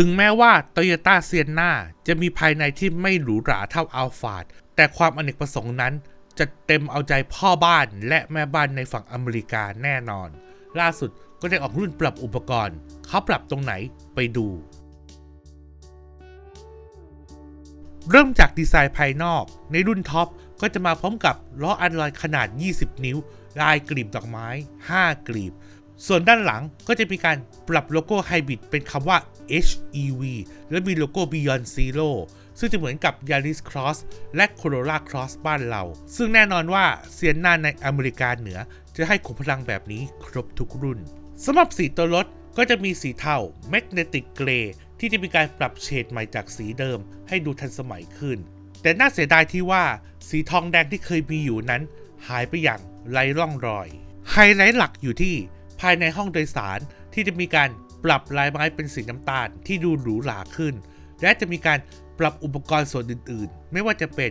ถึงแม้ว่า Toyota s i e n a จะมีภายในที่ไม่หรูหราเท่า a l p h a r d แต่ความอเนกประสงค์นั้น จะเต็มเอาใจพ่อบ้านและแม่บ้านในฝั่งอเมริกาแน่นอน ล่าสุดก็ได้ออกรุ่นปรับอุปกรณ์ เขาปรับตรงไหนไปดู เริ่มจากดีไซน์ภายนอก ในรุ่นท็อปก็จะมาพร้อมกับล้ออัลลอยขนาด 20 นิ้ว ลายกลีบดอกไม้ 5 กลีบ ส่วนด้านหลังก็จะมีการปรับโลโก้ไฮบริดเป็นคำว่า HEV และมีโลโก้ Beyond Zero ซึ่งจะเหมือนกับ Yaris Cross และ Corolla Cross บ้านเรา ซึ่งแน่นอนว่าเซียนนาในอเมริกาเหนือ จะให้ขุมพลังแบบนี้ครบทุกรุ่นสำหรับสีตัวรถก็จะมีสีเทา Magnetic Gray ที่จะมีการปรับเฉดใหม่จากสีเดิม ให้ดูทันสมัยขึ้น แต่น่าเสียดายที่ว่าสีทองแดงที่เคยมีอยู่นั้น หายไปอย่างไร้ร่องรอย ไฮไลท์หลักอยู่ที่ ภายในห้องโดยสารที่จะมีการปรับลายไม้เป็นสีน้ำตาลที่ดูหรูหราขึ้น และจะมีการปรับอุปกรณ์ส่วนอื่นๆ ไม่ว่าจะเป็น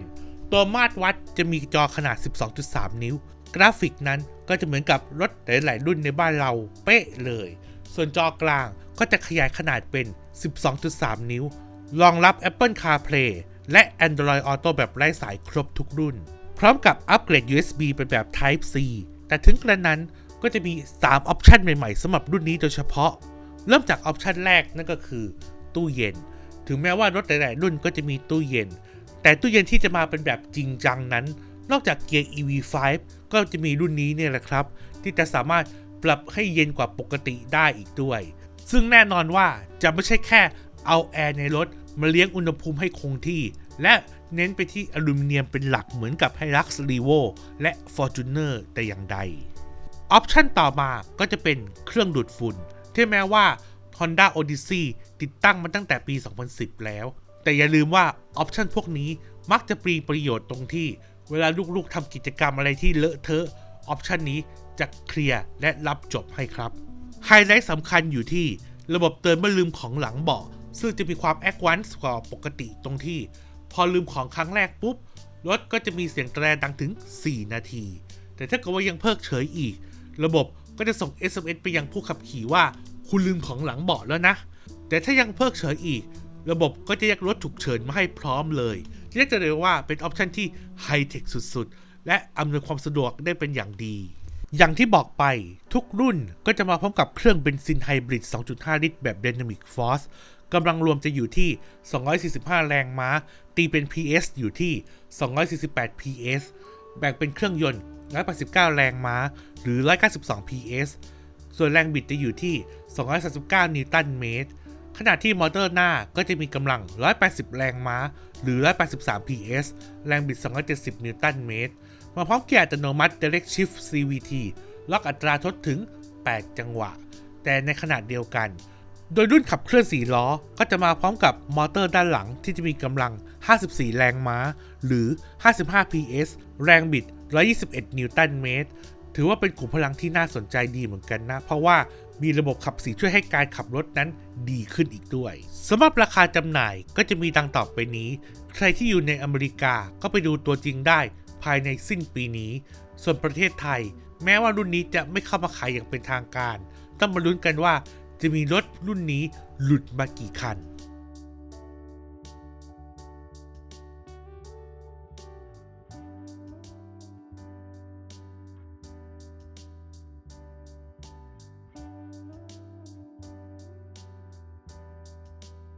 ตัวมาตรวัดจะมีจอขนาด 12.3 นิ้ว กราฟิกนั้นก็จะเหมือนกับรถหลายๆรุ่นในบ้านเราเป๊ะเลย ส่วนจอกลางก็จะขยายขนาดเป็น 12.3 นิ้ว รองรับ Apple CarPlay และ Android Auto แบบไร้สายครบทุกรุ่น พร้อมกับอัปเกรด USB เป็นแบบ Type C แต่ถึงกระนั้น ก็จะมี 3 ออปชันใหม่ๆสำหรับรุ่นนี้โดยเฉพาะ เริ่มจากออปชันแรกนั่นก็คือ ตู้เย็น ถึงแม้ว่ารถหลายๆรุ่นก็จะมีตู้เย็น แต่ตู้เย็นที่จะมาเป็นแบบจริงจังนั้น นอกจากเกียร์ EV5 ก็จะมีรุ่นนี้เนี่ยแหละครับ ที่จะสามารถปรับให้เย็นกว่าปกติได้อีกด้วย ซึ่งแน่นอนว่าจะไม่ใช่แค่เอาแอร์ในรถมาเลี้ยงอุณหภูมิให้คงที่ และเน้นไปที่อลูมิเนียมเป็นหลักเหมือนกับ Hilux Revo และ Fortuner แต่อย่างใด ออปชันต่อมาก็จะเป็นเครื่องดูดฝุ่น ที่แม้ว่า Honda Odyssey ติดตั้งมาตั้งแต่ปี 2010 แล้ว แต่อย่าลืมว่าออปชันพวกนี้มักจะปรีประโยชน์ตรงที่ เวลาลูกๆทำกิจกรรมอะไรที่เลอะเทอะออปชันนี้จะเคลียร์และรับจบให้ครับ ไฮไลท์สำคัญอยู่ที่ระบบเตือนเมื่อลืมของหลังเบาะซึ่งจะมีความแอดวานซ์กว่าปกติตรงที่ พอลืมของครั้งแรกปุ๊บ รถก็จะมีเสียงแตรดังถึง 4 นาที แต่ถ้าเกิดว่ายังเพิกเฉยอีก ระบบก็จะส่ง SMS ไปยังผู้ขับขี่ว่า คุณลืมของหลังเบาะแล้วนะ แต่ถ้ายังเพิกเฉยอีก ระบบก็จะแยกรถฉุกเฉินมาให้พร้อมเลยเรียกจะเลยกว่าเป็นออปชันที่ไฮเทคสุดๆ และอำนวยความสะดวกได้เป็นอย่างดี อย่างที่บอกไปทุกรุ่นก็จะมาพร้อมกับเครื่องเบนซินไฮบริด 2.5 ลิตรแบบ Dynamic Force กำลังรวมจะอยู่ที่ 245 แรงม้า ตีเป็น PS อยู่ที่ 248 PS แบ่งเป็นเครื่องยนต์ 189 แรงม้า หรือ 192 PS ส่วนแรงบิดจะอยู่ที่ 239 นิวตันเมตร ขณะที่มอเตอร์หน้าก็จะมีกำลัง 180 แรงม้า หรือ 183 PS แรงบิด 270 นิวตันเมตร มาพร้อมเกียร์อัตโนมัติ Direct Shift CVT ล็อกอัตราทดถึง 8 จังหวะ แต่ในขณะเดียวกัน โดยรุ่นขับเคลื่อน 4 ล้อ ก็จะมาพร้อมกับมอเตอร์ด้านหลังที่จะมีกำลัง 54 แรงม้า หรือ 55 PS แรงบิด 121 นิวตันเมตร ถือว่าเป็นขุมพลังที่น่าสนใจดีเหมือนกันนะ เพราะว่ามีระบบขับสีช่วยให้การขับรถนั้นดีขึ้นอีกด้วยสำหรับราคาจำหน่ายก็จะมีดังต่อไปนี้ ใครที่อยู่ในอเมริกาก็ไปดูตัวจริงได้ภายในสิ้นปีนี้ ส่วนประเทศไทย แม้ว่ารุ่นนี้จะไม่เข้ามาขายอย่างเป็นทางการ ต้องมาลุ้นกันว่าจะมีรถรุ่นนี้หลุดมากี่คัน